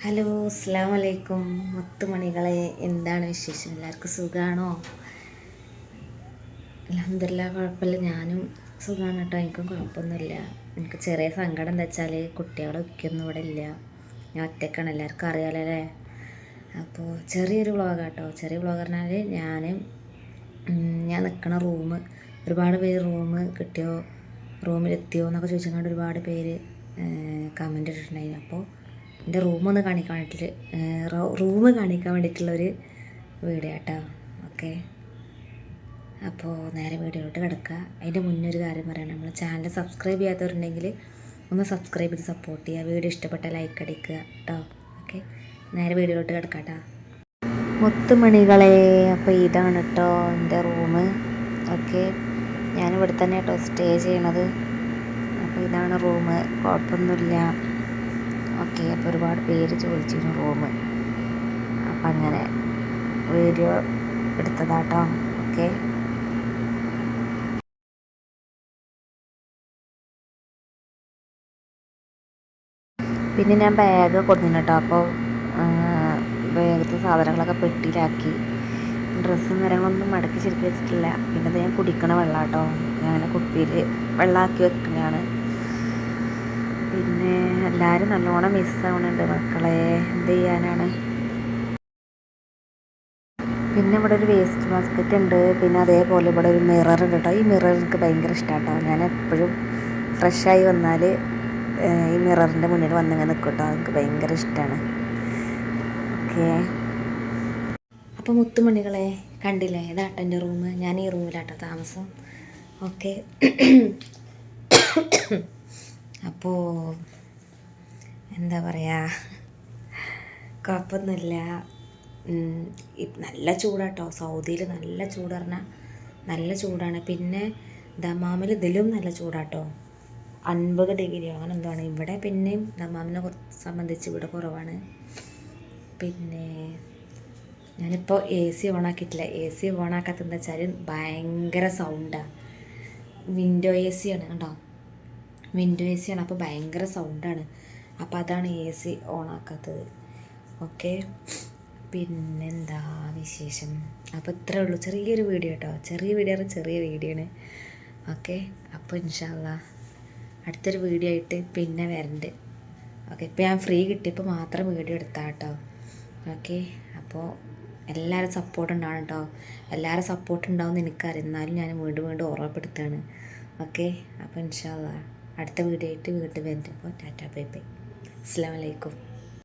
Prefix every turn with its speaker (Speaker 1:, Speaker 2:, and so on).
Speaker 1: Hello അസ്സാം വലൈക്കും മുത്തുമണികളെ എന്താണ് വിശേഷം? എല്ലാവർക്കും സുഖമാണോ അലഹമില്ല കുഴപ്പമില്ല. ഞാനും സുഖമാണ് കേട്ടോ. എനിക്കും കുഴപ്പമൊന്നുമില്ല. എനിക്ക് ചെറിയ സങ്കടം എന്താ വെച്ചാൽ കുട്ടികളെ ഒക്കെയൊന്നും ഇവിടെ ഇല്ല. ഞാൻ ഒറ്റക്കാണ്. എല്ലാവർക്കും അറിയാലോ അല്ലേ? അപ്പോൾ ചെറിയൊരു വ്ളോഗ് കേട്ടോ. ചെറിയ വ്ളോഗ് പറഞ്ഞാൽ ഞാൻ ഞാൻ നിൽക്കണ റൂം ഒരുപാട് പേര് റൂം കിട്ടിയോ? റൂമിലെത്തിയോ എന്നൊക്കെ ചോദിച്ചുകൊണ്ട് ഒരുപാട് പേര് കമന്റ് ഇട്ടിട്ടുണ്ടായിരുന്നു. അപ്പോൾ എന്റെ റൂമൊന്ന് കാണിക്കാൻ വേണ്ടിയിട്ട് റൂം കാണിക്കാൻ വേണ്ടിയിട്ടുള്ളൊരു വീഡിയോ കേട്ടോ ഓക്കെ. അപ്പോൾ നേരെ വീഡിയോയിലോട്ട് കിടക്കുക. അതിന്റെ മുന്നേ ഒരു കാര്യം പറയണം. നമ്മൾ ചാനൽ സബ്സ്ക്രൈബ് ചെയ്യാത്തവരുണ്ടെങ്കിൽ ഒന്ന് സബ്സ്ക്രൈബ് ചെയ്ത് സപ്പോർട്ട് ചെയ്യുക. വീഡിയോ ഇഷ്ടപ്പെട്ട ലൈക്ക് അടിക്കുക കേട്ടോ ഓക്കെ. നേരെ വീഡിയോയിലോട്ട് കിടക്കാം കേട്ടോ മുത്തുമണികളെ അപ്പോൾ ഇതാണ് കേട്ടോ എന്റെ റൂം ഓക്കെ. ഞാനിവിടെ തന്നെ കേട്ടോ സ്റ്റേ ചെയ്യണത്. അപ്പോൾ ഇതാണ് റൂം കുഴപ്പമൊന്നുമില്ല. ഓക്കെ അപ്പോൾ ഒരുപാട് പേര് ചോദിച്ചിരുന്നു റൂം. അപ്പം അങ്ങനെ വീഡിയോ എടുത്തതാട്ടോ. ഓക്കെ. പിന്നെ ഞാൻ ബാഗ് കൊടുത്തിരുന്നു കേട്ടോ. അപ്പോൾ ബാഗത്തെ സാധനങ്ങളൊക്കെ പെട്ടിയിലാക്കി. ഡ്രസ്സും കാര്യങ്ങളൊന്നും മടക്കി ശരിക്കും വെച്ചിട്ടില്ല. പിന്നെ ഞാൻ കുടിക്കണ വെള്ളം കേട്ടോ ഞാൻ കുപ്പിയിൽ വെള്ളമാക്കി വെക്കുന്നതാണ്. പിന്നെ എല്ലാവരും നല്ലോണം മിസ്സാവുന്നുണ്ട് മക്കളെ. എന്ത് ചെയ്യാനാണ്? പിന്നെ ഇവിടെ ഒരു വേസ്റ്റ് ബാസ്ക്കറ്റ് ഉണ്ട്. പിന്നെ അതേപോലെ ഇവിടെ ഒരു മിറർ ഉണ്ട് കേട്ടോ ഈ മിറർ എനിക്ക് ഭയങ്കര ഇഷ്ടമാണ് കേട്ടോ ഞാൻ എപ്പോഴും ഫ്രഷായി വന്നാൽ ഈ മിററിന്റെ മുന്നിൽ വന്നിങ്ങനെ നിൽക്കും കേട്ടോ എനിക്ക് ഭയങ്കര ഇഷ്ടമാണ് ഓക്കെ. അപ്പോൾ മുത്തുമണികളെ കണ്ടില്ലേ? ഇതാട്ടോ എന്റെ റൂം ഞാൻ ഈ റൂമിലാട്ടോ താമസം. ഓക്കെ. അപ്പോൾ എന്താ പറയുക കുഴപ്പമൊന്നുമില്ല നല്ല ചൂടാട്ടോ. സൗദിയിൽ നല്ല ചൂട് പറഞ്ഞാൽ നല്ല ചൂടാണ്. പിന്നെ ദമാമിൽ ഇതിലും നല്ല ചൂടാട്ടോ. അൻപത് ഡിഗ്രിയോ അങ്ങനെ എന്താണ് ഇവിടെ പിന്നെയും ദമാമിനെ സംബന്ധിച്ച് ഇവിടെ കുറവാണ്. പിന്നെ ഞാനിപ്പോൾ എ സി ഓണാക്കിയിട്ടില്ല. എ സി ഓണാക്കാത്തതെന്ന് വെച്ചാൽ ഭയങ്കര സൗണ്ടാണ് വിൻഡോ എ സി ആണ് കണ്ടോ? വിൻഡോ എ സിയാണ് അപ്പോൾ ഭയങ്കര സൗണ്ടാണ് അപ്പോൾ അതാണ് എ സി ഓണാക്കാത്തത്. ഓക്കെ പിന്നെന്താ വിശേഷം? അപ്പോൾ ഇത്രേ ഉള്ളൂ. ചെറിയൊരു വീഡിയോ കേട്ടോ ചെറിയ വീഡിയോ ചെറിയ വീഡിയോ ആണ്. ഓക്കെ അപ്പോൾ ഇൻഷാല്ല അടുത്തൊരു വീഡിയോ ആയിട്ട് പിന്നെ വരണ്ട്. ഓക്കെ ഇപ്പോൾ ഞാൻ ഫ്രീ കിട്ടിയപ്പോൾ മാത്രം വീഡിയോ എടുത്താൽ കേട്ടോ ഓക്കെ അപ്പോൾ എല്ലാവരും സപ്പോർട്ട് ഉണ്ടാവണം കേട്ടോ എല്ലാവരും സപ്പോർട്ട് ഉണ്ടാവും എനിക്കറിയാം. എന്നാലും ഞാൻ വീണ്ടും വീണ്ടും ഓർമ്മപ്പെടുത്തുകയാണ്. ഓക്കെ അപ്പോൾ ഇൻഷാല്ല അടുത്ത വീഡിയോ ആയിട്ട് വീണ്ടും വരുമ്പോൾ ടാറ്റാ ബൈ ബൈ. അസ്സാം വലൈക്കും